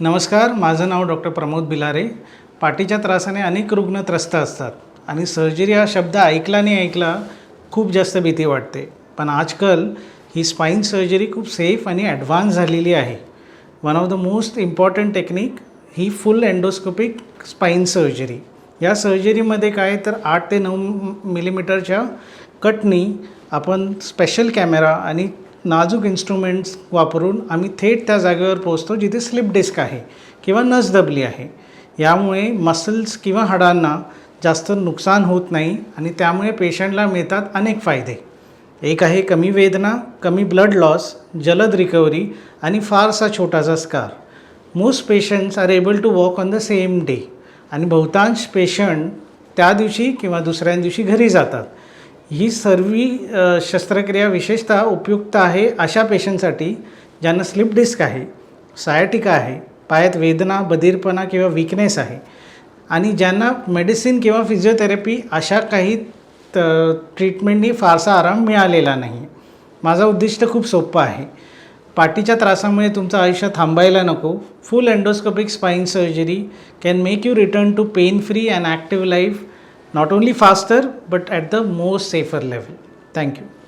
नमस्कार माझं नाव डॉक्टर प्रमोद बिलारे. पाठीच्या त्रासाने अनेक रुग्ण त्रस्त असतात आणि सर्जरी हा शब्द ऐकला नाही ऐकला खूप जास्त भीती वाटते. पण आजकाल ही स्पाईन सर्जरी खूप सेफ आणि ॲडव्हान्स झालेली आहे. One of the most important technique he full endoscopic spine surgery या सर्जरीमध्ये काय तर आठ ते नऊ मिलीमीटरच्या कटनी आपण स्पेशल कॅमेरा आणि नाजूक इन्स्ट्रुमेंट्स वापरून आम्ही थेट त्या जागेवर पोहोचतो जिथे स्लिप डिस्क आहे किंवा नस दबली आहे. यामुळे मसल्स किंवा हाडांना जास्त नुकसान होत नाही आणि त्यामुळे पेशंटला मिळतात अनेक फायदे. एक आहे कमी वेदना कमी ब्लड लॉस जलद रिकव्हरी आणि फारसा छोटासा scar most patients are able to walk on the same day आणि बहुतांश पेशंट त्या दिवशी किंवा दुसऱ्या दिवशी घरी जातात. ही सर्व शस्त्रक्रिया विशेषतः उपयुक्त आहे अशा पेशंटसाठी ज्यांना स्लिप डिस्क आहे सायाटिका आहे पायात वेदना बधीरपणा किंवा विकनेस आहे आणि ज्यांना मेडिसिन किंवा फिजिओथेरपी अशा काही त ट्रीटमेंटनी फारसा आराम मिळालेला नाही. माझा उद्दिष्ट खूप सोपं आहे. पाठीच्या त्रासामुळे तुमचं आयुष्य थांबायला नको. Full endoscopic spine surgery can make you return to pain free and active life not only faster but at the most safer level. Thank you.